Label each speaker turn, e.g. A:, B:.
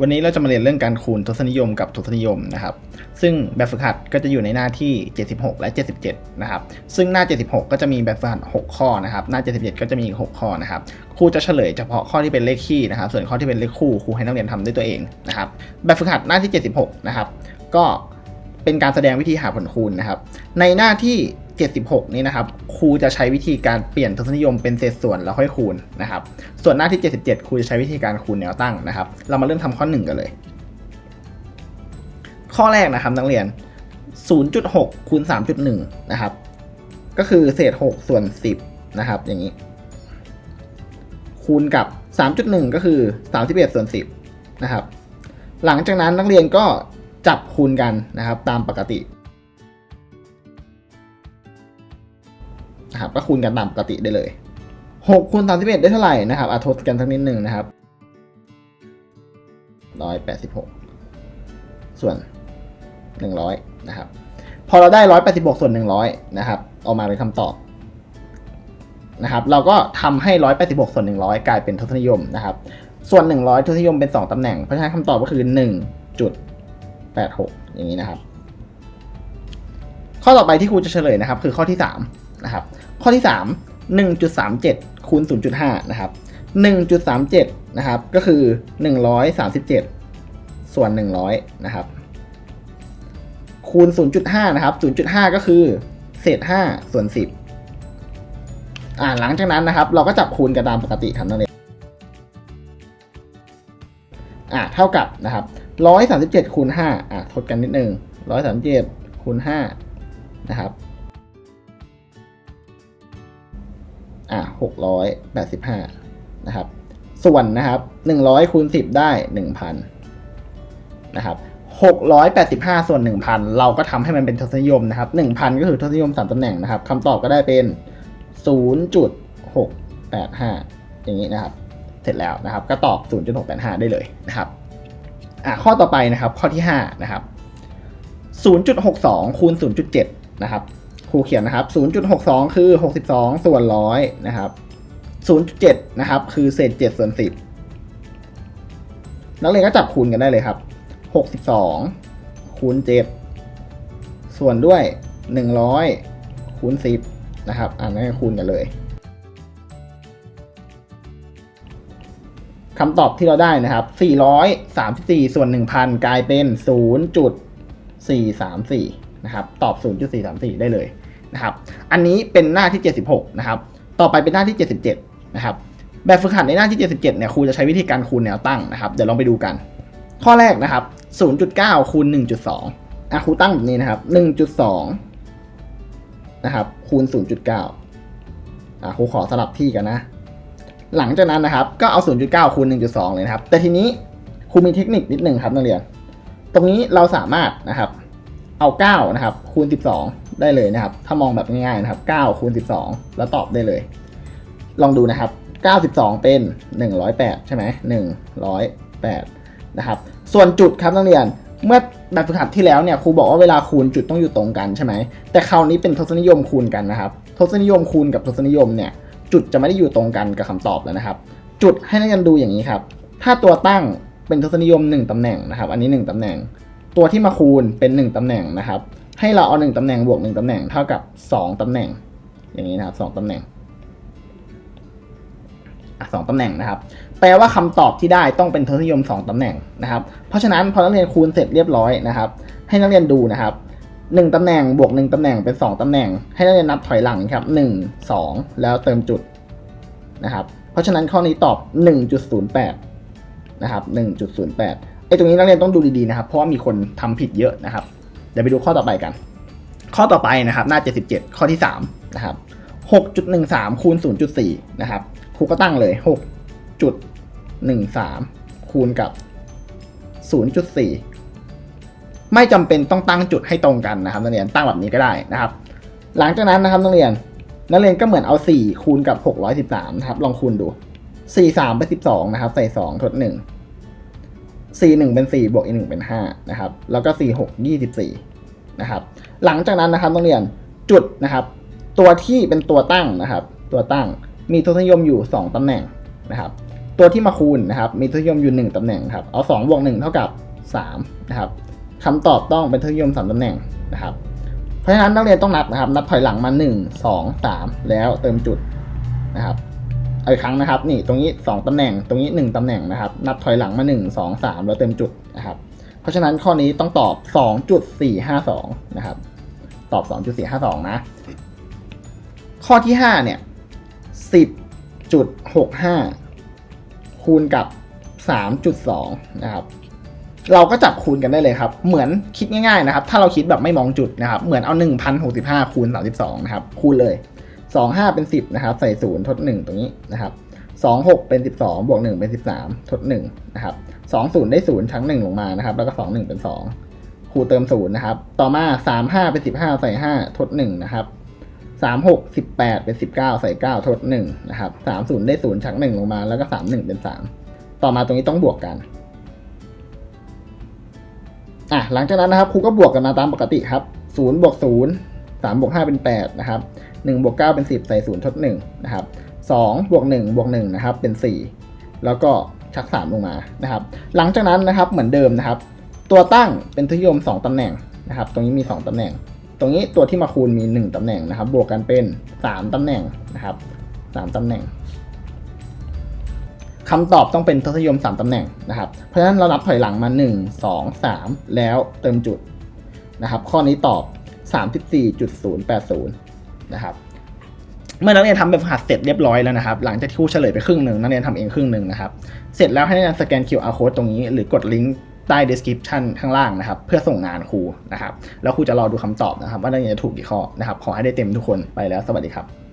A: วันนี้เราจะมาเรียนเรื่องการคูณทศนิยมกับทศนิยมนะครับ ซึ่งแบบฝึกหัดก็จะอยู่ในหน้าที่ 76 และ 77 นะครับ ซึ่งหน้า 76 ก็จะมีแบบฝึกหัด 6 ข้อนะครับ หน้า 77 ก็จะมีอีก 6 ข้อนะครับ ครูจะเฉลยเฉพาะข้อที่เป็นเลขคี่นะครับ ส่วนข้อที่เป็นเลขคู่ครูให้นักเรียนทำด้วยตัวเองนะครับ แบบฝึกหัดหน้าที่ 76 นะครับ ก็เป็นการแสดงวิธีหาผลคูณนะครับ ในหน้าที่ 76 นี้นะครับครูจะใช้วิธีการเปลี่ยนทศนิยมเป็นเศษส่วนแล้วค่อยคูณนะครับส่วนหน้าที่ 77 ครูจะใช้วิธีการคูณแนวตั้งนะครับ เรามาเริ่มทำข้อ 1 กันเลย ข้อแรกนะครับนักเรียน 0.6 คูณ 3.1 นะครับ ก็คือเศษ 6 ส่วน 10 นะครับ อย่างนี้ คูณกับ 3.1 ก็คือ 31 ส่วน 10 นะครับ หลังจากนั้นนักเรียนก็จับคูณกันนะครับ ตามปกติ นะครับก็คูณกันตามปกติได้เลย6คูณ31ได้เท่าไหร่นะครับอาทดกันสักนิดหนึ่งนะครับ186 ส่วน 100 นะครับ พอเราได้ 186 ส่วน 100 นะครับออกมาเป็นคำตอบนะครับ เราก็ทำให้ 186 ส่วน 100 กลายเป็นทศนิยมนะครับ ส่วน 100 ทศนิยมเป็น 2ตำแหน่ง เพราะฉะนั้นคำตอบก็คือ 1.86 อย่างนี้นะครับ ข้อต่อไปที่ครูจะเฉลยนะครับ คือข้อที่ 3 นะครับ ข้อที่ 3 1.37คูณ0.5นะครับ1.37นะครับก็คือ 137 ส่วน 100นะครับคูณ 0.5นะครับ0.5 ก็คือเศษ5ส่วน 10อ่าหลังจากนั้นนะครับ เราก็จับคูณกันตามปกติครับนั่นเองอ่าเท่ากับนะครับ137คูณ5อ่าทดกันนิดนึง137คูณ5นะครับ อ่า685นะครับ ส่วนนะครับ100คูณ10ได้1,000นะครับ685ส่วน1,000เราก็ทำให้มันเป็นทศนิยมนะครับ1,000ก็คือทศนิยม3ตำแหน่งนะครับคำตอบก็ได้เป็น0.685อย่างนี้นะครับ เสร็จแล้วนะครับ ก็ตอบ 0.685 ได้เลยนะครับอะข้อต่อไปนะครับ ข้อที่ 5 นะครับ 0.62 คูณ 0.7 นะครับ ครูเขียนนะครับ 0.62 คือ 62 ส่วน100นะครับ 0.7 นะครับ คือเศษ 7 ส่วน 10 นักเรียนก็จับคูณกันได้เลยครับ 62 คูณ 7 ส่วนด้วย 100 คูณ 10 นะครับ อ่านให้คูณกันเลยคำตอบที่เราได้นะครับ 434 ส่วน 1,000 กลายเป็น 0.434 นะครับตอบ 0.434 ได้เลยนะครับอันนี้เป็นหน้าที่ 76นะครับต่อไปเป็นหน้าที่ 77นะครับแบบฝึกหัดในหน้าที่ 77เนี่ยครูจะใช้วิธีการคูณแนวตั้งนะครับเดี๋ยวลองไปดูกัน ข้อแรกนะครับ 0.9คูณ1.2อะครูตั้งแบบนี้นะครับ 1.2นะครับคูณ 0.9อะครูขอสลับที่กันนะหลังจากนั้นนะครับก็เอา 0.9 คูณ 1.2 เลยนะครับ แต่ทีนี้ครูมีเทคนิคนิดหนึ่งครับนักเรียน ตรงนี้เราสามารถนะครับ เอา9นะครับคูณ 12 ได้เลยนะครับ ถ้ามองแบบง่ายๆนะครับ9คูณ 12 แล้วตอบได้เลย ลองดูนะครับ 92 เป็น 108 ใช่ไหม108 นะครับ ส่วนจุดครับนักเรียนเมื่อแบบฝึกหัดที่แล้วเนี่ยครูบอกว่าเวลาคูณจุดต้องอยู่ตรงกันใช่ไหมแต่คราวนี้เป็นทศนิยมคูณกันนะครับ ทศนิยมคูณกับทศนิยมเนี่ย จุดจะไม่ได้อยู่ตรงกันกับคำตอบแล้วนะครับ จุดให้นักเรียนดูอย่างนี้ครับ ถ้าตัวตั้งเป็นทศนิยม 1ตำแหน่งนะครับ อันนี้ 1ตำแหน่ง ตัวที่มาคูณเป็น 1 ตำแหน่งนะครับ ให้เราเอา 1 ตำแหน่งบวก 1 ตำแหน่งเท่ากับ 2 ตำแหน่ง อย่างนี้นะครับ2ตำแหน่งสองตำแหน่งนะครับ แปลว่าคำตอบที่ได้ต้องเป็นทศนิยม 2 ตำแหน่งนะครับ เพราะฉะนั้นพอนักเรียนคูณเสร็จเรียบร้อยนะครับ ให้นักเรียนดูนะครับ 1 ตำแหน่งบวก 1 ตำแหน่งเป็น 2 ตำแหน่ง ให้นักเรียนนับถอยหลังครับ 1 2 แล้วเติมจุดนะครับ เพราะฉะนั้นข้อนี้ตอบ 1.08 นะครับ 1.08 ไอ้ตรงนี้นักเรียนต้องดูดีๆนะครับ เพราะว่ามีคนทำผิดเยอะนะครับ เดี๋ยวไปดูข้อต่อไปกัน ข้อต่อไปนะครับ หน้า 77 ข้อที่3นะครับ6.13คูณ0.4นะครับครูก็ตั้งเลย 6.13คูณกับ 0.4 ไม่จำเป็นต้องตั้งจุดให้ตรงกันนะครับนักเรียนตั้งแบบนี้ก็ได้นะครับ หลังจากนั้นนะครับนักเรียนนักเรียนก็เหมือนเอา 4 คูณกับ 613นะครับลองคูณดู 4 3เป็น12นะครับใส่2ทด1 4 1 เป็น 4 บวกอีก1เป็น5นะครับ แล้วก็ 4 6 24 นะครับ หลังจากนั้นนะครับนักเรียนจุดนะครับ ตัวที่เป็นตัวตั้งนะครับ ตัวตั้งมีทศนิยมอยู่ 2ตำแหน่งนะครับ ตัวที่มาคูณนะครับ มีทศนิยมอยู่หนึ่งตำแหน่งครับ เอา2บวก1เท่ากับ3นะครับคำตอบต้องเป็นทศนิยม3ตำแหน่งนะครับ เพราะฉะนั้นนักเรียนต้องนับนะครับ นับถอยหลังมา 1 2 3 แล้วเติมจุดนะครับ อีกครั้งนะครับ นี่ตรงนี้ 2ตำแหน่งตรงนี้ 1ตำแหน่งนะครับ นับถอยหลังมา 1 2 3 แล้วเติมจุดนะครับ เพราะฉะนั้นข้อนี้ต้องตอบ 2.452 นะครับ ตอบ 2.452 นะ ข้อที่ 5 เนี่ย 10.65 คูณกับ 3.2 นะครับเราก็จับคูณกันได้เลยครับ เหมือนคิดง่ายๆนะครับ ถ้าเราคิดแบบไม่มองจุดนะครับ เหมือนเอา 1,065 คูณ 32 นะครับ คูณเลย 25เป็น10นะครับ ใส่0ทด1ตรงนี้นะครับ26เป็น12บวก1เป็น13ทด1นะครับ20ได้0ชั้ง1ลงมานะครับ แล้วก็21เป็น2คูเติม0นะครับ ต่อมา35เป็น15ใส่5ทด1นะครับ36 18เป็น19ใส่9ทด1นะครับ30ได้0ชั้ง1ลงมา แล้วก็31เป็น3ต่อมาตรงนี้ต้องบวกกันอะหลังจากนั้นนะครับครูก็บวกกันมาตามปกติครับ0บวก0 3บวก5เป็น8นะครับ1บวก9เป็น 10 ใส่0ทด1นะครับ2บวก1บวก1นะครับเป็น 4 แล้วก็ชัก 3 ลงมานะครับ หลังจากนั้นนะครับเหมือนเดิมนะครับ ตัวตั้งเป็นทศนิยม 2ตำแหน่งนะครับ ตรงนี้มี 2ตำแหน่ง ตรงนี้ตัวที่มาคูณมี 1ตำแหน่งนะครับ บวกกันเป็น 3ตำแหน่งนะครับ3ตำแหน่งคำตอบต้องเป็นทศนิยม 3ตำแหน่งนะครับ เพราะฉะนั้นเรานับถอยหลังมา 1 2 3 แล้วเติมจุดนะครับ ข้อนี้ตอบ 34.080 นะครับ เมื่อนักเรียนทำแบบฝึกหัดเสร็จเรียบร้อยแล้วนะครับ หลังจากที่ครูเฉลยไปครึ่งหนึ่งนักเรียนทำเองครึ่งหนึ่งนะครับ เสร็จแล้วให้นักเรียนสแกน QR code ตรงนี้หรือกดลิงก์ใต้ description ข้างล่างนะครับ เพื่อส่งงานครูนะครับ แล้วครูจะรอดูคำตอบนะครับ ว่านักเรียนจะถูกกี่ข้อนะครับ ขอให้ได้เต็มทุกคนไปแล้วสวัสดีครับ